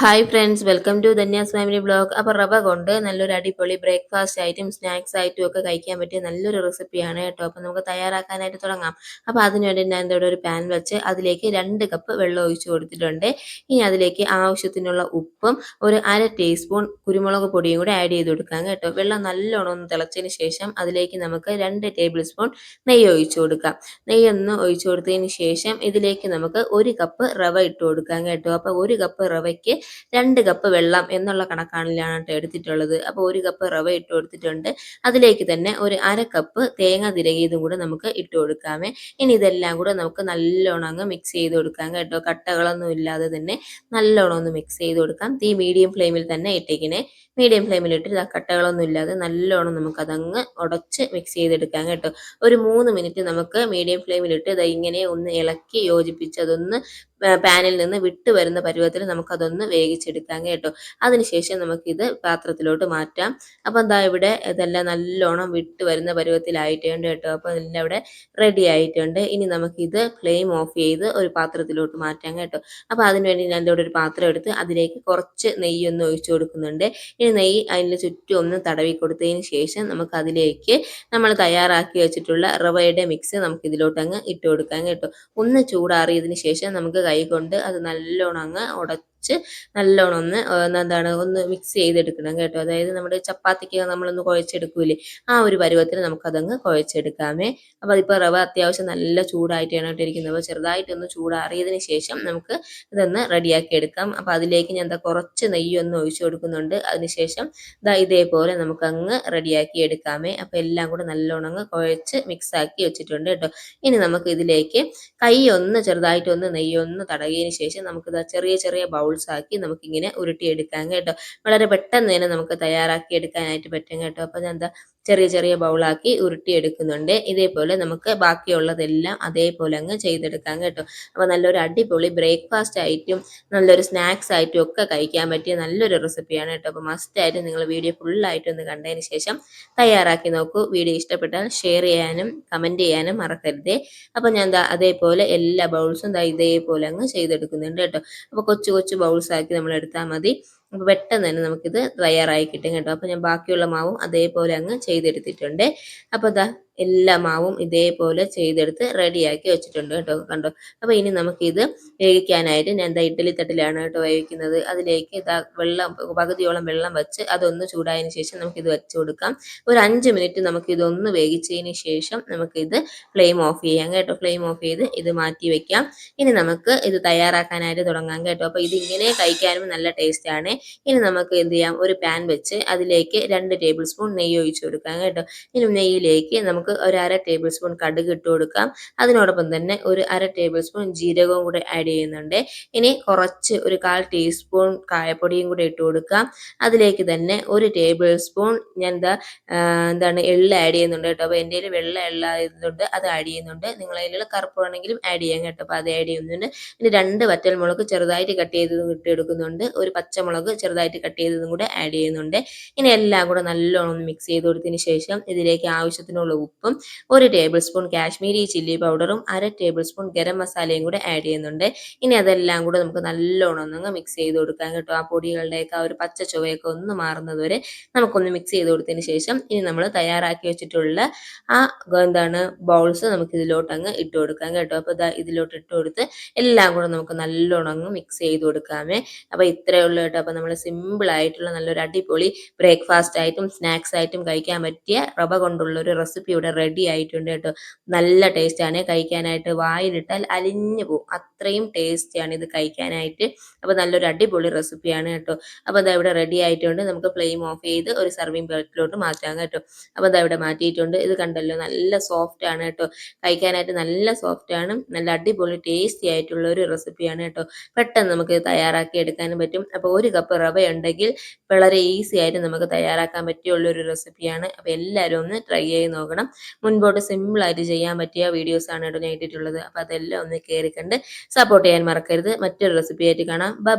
Hi friends welcome to Dhanya's family blog അപ്പോൾ റവ കൊണ്ട് നല്ലൊരു അടിപൊളി ബ്രേക്ക്ഫാസ്റ്റ് ആയിട്ടും സ്നാക്സ് ആയിട്ടും ഒക്കെ കഴിക്കാൻ പറ്റിയ നല്ലൊരു റെസിപ്പിയാണ് കേട്ടോ. അപ്പോൾ നമുക്ക് തയ്യാറാക്കാനായിട്ട് തുടങ്ങാം. അപ്പോൾ അതിനുവേണ്ടി ഞാൻ ഇവിടെ ഒരു പാൻ വെച്ച് അതിലേക്ക് രണ്ട് കപ്പ് വെള്ളം ഒഴിച്ച് കൊടുത്തിട്ടുണ്ട്. ഇനി അതിലേക്ക് ആവശ്യത്തിനുള്ള ഉപ്പും ഒരു അര ടീസ്പൂൺ കുരുമുളക് പൊടിയും കൂടി ആഡ് ചെയ്ത് കൊടുക്കാം കേട്ടോ. വെള്ളം നല്ലോണം ഒന്ന് തിളച്ചതിന് ശേഷം അതിലേക്ക് നമുക്ക് രണ്ട് ടേബിൾ സ്പൂൺ നെയ്യ് ഒഴിച്ചു കൊടുക്കാം. നെയ്യ് ഒന്ന് ഒഴിച്ചു കൊടുത്തതിന് ശേഷം ഇതിലേക്ക് നമുക്ക് ഒരു കപ്പ് റവ ഇട്ട് കൊടുക്കാം കേട്ടോ. അപ്പോൾ ഒരു കപ്പ് റവയ്ക്ക് രണ്ട് കപ്പ് വെള്ളം എന്നുള്ള കണക്കാണിലാണ് കേട്ടോ എടുത്തിട്ടുള്ളത്. അപ്പോൾ ഒരു കപ്പ് റവ ഇട്ട് കൊടുത്തിട്ടുണ്ട്. അതിലേക്ക് തന്നെ ഒരു അര കപ്പ് തേങ്ങ തിരകിയതും കൂടെ നമുക്ക് ഇട്ട് കൊടുക്കാമേ. ഇനി ഇതെല്ലാം കൂടെ നമുക്ക് നല്ലോണം അങ്ങ് മിക്സ് ചെയ്ത് കൊടുക്കാം കേട്ടോ. കട്ടകളൊന്നും ഇല്ലാതെ തന്നെ നല്ലോണം ഒന്ന് മിക്സ് ചെയ്ത് കൊടുക്കാം. തീ മീഡിയം ഫ്ലെയിമിൽ തന്നെ ഇട്ടേക്കിനെ മീഡിയം ഫ്ലെയിമിൽ ഇട്ട് കട്ടകളൊന്നും ഇല്ലാതെ നല്ലോണം നമുക്ക് അതങ്ങ് ഉടച്ച് മിക്സ് ചെയ്തെടുക്കാം കേട്ടോ. ഒരു മൂന്ന് മിനിറ്റ് നമുക്ക് മീഡിയം ഫ്ലെയിമിൽ ഇട്ട് ഇങ്ങനെ ഒന്ന് ഇളക്കി യോജിപ്പിച്ച് അതൊന്ന് പാനിൽ നിന്ന് വിട്ട് വരുന്ന പരുവത്തിൽ നമുക്കതൊന്ന് വേവിച്ചെടുക്കാം കേട്ടോ. അതിനുശേഷം നമുക്കിത് പാത്രത്തിലോട്ട് മാറ്റാം. അപ്പം എന്താ ഇവിടെ ഇതെല്ലാം നല്ലോണം വിട്ട് വരുന്ന പരുവത്തിലായിട്ടുണ്ട് കേട്ടോ. അപ്പോൾ ഇതെല്ലാം ഇവിടെ റെഡി ആയിട്ടുണ്ട്. ഇനി നമുക്കിത് ഫ്ലെയിം ഓഫ് ചെയ്ത് ഒരു പാത്രത്തിലോട്ട് മാറ്റാം കേട്ടോ. അപ്പോൾ അതിനുവേണ്ടി ഞാൻ ഇവിടെ ഒരു പാത്രം എടുത്ത് അതിലേക്ക് കുറച്ച് നെയ്യൊന്ന് ഒഴിച്ചു കൊടുക്കുന്നുണ്ട്. ഇനി നെയ്യ് അതിന് ചുറ്റും ഒന്ന് തടവി കൊടുത്തതിന് ശേഷം നമുക്ക് അതിലേക്ക് നമ്മൾ തയ്യാറാക്കി വെച്ചിട്ടുള്ള റവയുടെ മിക്സ് നമുക്ക് ഇതിലോട്ട് അങ്ങ് ഇട്ട് കൊടുക്കാം കേട്ടോ. ഒന്ന് ചൂടാറിയതിന് ശേഷം നമുക്ക് കൈ കൊണ്ട് അത് നല്ലോണം അങ്ങ് ഉടച്ച് നല്ലോണം ഒന്ന് എന്താണ് ഒന്ന് മിക്സ് ചെയ്തെടുക്കണം കേട്ടോ. അതായത് നമ്മുടെ ചപ്പാത്തിക്ക് നമ്മളൊന്ന് കുഴച്ചെടുക്കൂലേ? ആ ഒരു പരുവത്തിൽ നമുക്കതങ്ങ് കുഴച്ചെടുക്കാമേ. അപ്പോൾ അതിപ്പോൾ റവ അത്യാവശ്യം നല്ല ചൂടായിട്ടാണ് ഇട്ടിരിക്കുന്നത് അപ്പോൾ ചെറുതായിട്ടൊന്ന് ചൂടാറിയതിന് ശേഷം നമുക്ക് ഇതൊന്ന് റെഡിയാക്കി എടുക്കാം അപ്പോൾ അതിലേക്ക് ഞാൻ എന്താ കുറച്ച് നെയ്യൊന്ന് ഒഴിച്ചു കൊടുക്കുന്നുണ്ട്. അതിനുശേഷം ഇതാ ഇതേപോലെ നമുക്കങ്ങ് റെഡിയാക്കി എടുക്കാമേ അപ്പോൾ എല്ലാം കൂടെ നല്ലോണം അങ്ങ് കുഴച്ച് മിക്സ് ആക്കി വെച്ചിട്ടുണ്ട് കേട്ടോ. ഇനി നമുക്ക് ഇതിലേക്ക് കൈ ഒന്ന് ചെറുതായിട്ടൊന്ന് നെയ്യൊന്ന് തടകിയതിന് ശേഷം നമുക്കിതാ ചെറിയ ചെറിയ ബൗൾസ് ആക്കി നമുക്കിങ്ങനെ ഉരുട്ടിയെടുക്കാം കേട്ടോ. വളരെ പെട്ടെന്ന് തന്നെ നമുക്ക് തയ്യാറാക്കി എടുക്കാനായിട്ട് പറ്റും കേട്ടോ. അപ്പോൾ ഞാൻ എന്താ ചെറിയ ചെറിയ ബൗളാക്കി ഉരുട്ടിയെടുക്കുന്നുണ്ട്. ഇതേപോലെ നമുക്ക് ബാക്കിയുള്ളതെല്ലാം അതേപോലെ അങ്ങ് ചെയ്തെടുക്കാം കേട്ടോ. അപ്പോൾ നല്ലൊരു അടിപൊളി ബ്രേക്ക്ഫാസ്റ്റ് ആയിട്ടും നല്ലൊരു സ്നാക്സ് ആയിട്ടും ഒക്കെ കഴിക്കാൻ പറ്റിയ നല്ലൊരു റെസിപ്പിയാണ് കേട്ടോ. അപ്പോൾ മസ്റ്റായിട്ട് നിങ്ങൾ വീഡിയോ ഫുള്ളായിട്ട് ഒന്ന് കണ്ടതിന് ശേഷം തയ്യാറാക്കി നോക്കൂ. വീഡിയോ ഇഷ്ടപ്പെട്ടാൽ ഷെയർ ചെയ്യാനും കമന്റ് ചെയ്യാനും മറക്കരുതേ. അപ്പോൾ ഞാൻ അതേപോലെ എല്ലാ ബൗൾസും ഇതേപോലെ അങ്ങ് ചെയ്തെടുക്കുന്നുണ്ട് കേട്ടോ. അപ്പോൾ കൊച്ചു കൊച്ചു ബൗൾസ് ആക്കി നമ്മൾ എടുത്താൽ മതി. അപ്പോൾ പെട്ടെന്ന് തന്നെ നമുക്കിത് ആയി കിട്ടും കേട്ടോ. അപ്പോൾ ഞാൻ ബാക്കിയുള്ള മാവും അതേപോലെ അങ്ങ് ചെയ്തെടുത്തിട്ടുണ്ട്. അപ്പോൾ ഇതാ എല്ലാ മാവും ഇതേപോലെ ചെയ്തെടുത്ത് റെഡിയാക്കി വെച്ചിട്ടുണ്ട് കേട്ടോ കണ്ടോ? അപ്പോൾ ഇനി നമുക്കിത് വേവിക്കാനായിട്ട് ഞാൻ എന്താ ഇഡ്ഡലി തട്ടിലാണ് കേട്ടോ വേവിക്കുന്നത്. അതിലേക്ക് ഇതാ വെള്ളം പകുതിയോളം വെള്ളം വെച്ച് അതൊന്ന് ചൂടായതിനു ശേഷം നമുക്കിത് വെച്ച് കൊടുക്കാം. ഒരു അഞ്ച് മിനിറ്റ് നമുക്ക് ഇതൊന്ന് വേവിച്ചതിന് ശേഷം നമുക്കിത് ഫ്ലെയിം ഓഫ് ചെയ്യാം കേട്ടോ. ഫ്ലെയിം ഓഫ് ചെയ്ത് ഇത് മാറ്റി വെക്കാം. ഇനി നമുക്ക് ഇത് തയ്യാറാക്കാനായിട്ട് തുടങ്ങാം കേട്ടോ. അപ്പോൾ ഇതിങ്ങനെ കഴിക്കാനും നല്ല ടേസ്റ്റ് ആണ്. ഇനി നമുക്ക് എന്ത് ചെയ്യാം? ഒരു പാൻ വെച്ച് അതിലേക്ക് രണ്ട് ടേബിൾ സ്പൂൺ നെയ്യ് ഒഴിച്ചു കൊടുക്കാം കേട്ടോ. ഇനി നെയ്യിലേക്ക് നമുക്ക് ഒരു അര ടേബിൾ സ്പൂൺ കടുക് ഇട്ട് കൊടുക്കാം. അതിനോടൊപ്പം തന്നെ ഒരു അര ടേബിൾ സ്പൂൺ ജീരകവും കൂടെ ആഡ് ചെയ്യുന്നുണ്ട്. ഇനി കുറച്ച് ഒരു കാൽ ടീസ്പൂൺ കായപ്പൊടിയും കൂടെ ഇട്ട് കൊടുക്കാം. അതിലേക്ക് തന്നെ ഒരു ടേബിൾ സ്പൂൺ ഞാൻ എന്താ എന്താണ് എള്ള് ആഡ് ചെയ്യുന്നുണ്ട് കേട്ടോ. അപ്പോൾ എന്റെ വെള്ള എള്ളായതുകൊണ്ട് അത് ആഡ് ചെയ്യുന്നുണ്ട്. നിങ്ങളതിൽ കറുപ്പാണെങ്കിലും ആഡ് ചെയ്യാം കേട്ടോ. അപ്പോൾ അത് ആഡ് ചെയ്യുന്നുണ്ട്. ഇനി രണ്ട് വറ്റൽമുളക് ചെറുതായിട്ട് കട്ട് ചെയ്ത് ഇട്ട് എടുക്കുന്നുണ്ട് ഒരു പച്ചമുളക് ചെറുതായിട്ട് കട്ട് ചെയ്തതും കൂടെ ആഡ് ചെയ്യുന്നുണ്ട്. ഇനി എല്ലാം കൂടെ നല്ലോണം മിക്സ് ചെയ്ത് കൊടുത്തതിന് ശേഷം ഇതിലേക്ക് ആവശ്യത്തിനുള്ള ഉപ്പും ഒരു ടേബിൾ സ്പൂൺ കാശ്മീരി ചില്ലി പൗഡറും അര ടേബിൾ സ്പൂൺ ഗരം മസാലയും കൂടെ ആഡ് ചെയ്യുന്നുണ്ട്. ഇനി അതെല്ലാം കൂടെ നമുക്ക് നല്ലോണം ഒന്ന് മിക്സ് ചെയ്ത് കൊടുക്കാം കേട്ടോ. ആ പൊടികളുടെയൊക്കെ ആ ഒരു പച്ച ചുവയൊക്കെ ഒന്ന് മാറുന്നത് വരെ നമുക്കൊന്ന് മിക്സ് ചെയ്ത് കൊടുത്തതിന് ശേഷം ഇനി നമ്മൾ തയ്യാറാക്കി വെച്ചിട്ടുള്ള ആ എന്താണ് ബൗൾസ് നമുക്ക് ഇതിലോട്ട് അങ്ങ് ഇട്ട് കൊടുക്കാം കേട്ടോ. അപ്പോൾ ഇതാ ഇതിലോട്ട് ഇട്ട് കൊടുത്ത് എല്ലാം കൂടെ നമുക്ക് നല്ലോണം അങ്ങ് മിക്സ് ചെയ്ത് കൊടുക്കാമേ. അപ്പോൾ ഇത്രയേ ഉള്ളൂ കേട്ടോ. അപ്പോൾ നമ്മൾ സിമ്പിൾ ആയിട്ടുള്ള നല്ലൊരു അടിപൊളി ബ്രേക്ക്ഫാസ്റ്റ് ആയിട്ടും സ്നാക്സ് ആയിട്ടും കഴിക്കാൻ പറ്റിയ റവ കൊണ്ടുള്ള ഒരു റെസിപ്പി ഇവിടെ റെഡി ആയിട്ടുണ്ട് കേട്ടോ. നല്ല ടേസ്റ്റാണ് കഴിക്കാനായിട്ട് വായിലിട്ടാൽ അലിഞ്ഞു പോകും അത്രയും ടേസ്റ്റിയാണ് ഇത് കഴിക്കാനായിട്ട്. അപ്പോൾ നല്ലൊരു അടിപൊളി റെസിപ്പിയാണ് കേട്ടോ. അപ്പോൾ അതാ ഇവിടെ റെഡി ആയിട്ടുണ്ട്. നമുക്ക് ഫ്ലെയിം ഓഫ് ചെയ്ത് ഒരു സർവിങ് പ്ലേറ്റിലോട്ട് മാറ്റാം കേട്ടോ. അപ്പോൾ അതാ ഇവിടെ മാറ്റിയിട്ടുണ്ട്. ഇത് കണ്ടല്ലോ നല്ല സോഫ്റ്റ് ആണ് കേട്ടോ. കഴിക്കാനായിട്ട് നല്ല സോഫ്റ്റ് ആണ്. നല്ല അടിപൊളി ടേസ്റ്റി ആയിട്ടുള്ള ഒരു റെസിപ്പിയാണ് കേട്ടോ. പെട്ടെന്ന് നമുക്ക് തയ്യാറാക്കി എടുക്കാനും പറ്റും. അപ്പോൾ ഒരു കപ്പ് റവ ഉണ്ടെങ്കിൽ വളരെ ഈസി ആയിട്ട് നമുക്ക് തയ്യാറാക്കാൻ പറ്റിയുള്ള ഒരു റെസിപ്പിയാണ് അപ്പോൾ എല്ലാവരും ഒന്ന് ട്രൈ ചെയ്ത് നോക്കണം. മുൻപോട്ട് സിമ്പിളായിട്ട് ചെയ്യാൻ പറ്റിയ വീഡിയോസ് ആണ് കേട്ടോ ഞാൻ ഇട്ടിട്ടുള്ളത്. അപ്പോൾ അതെല്ലാം ഒന്ന് കയറി കണ്ട് സപ്പോർട്ട് ചെയ്യാൻ മറക്കരുത്. മറ്റൊരു റെസിപ്പി ആയിട്ട് കാണാം. ബൈ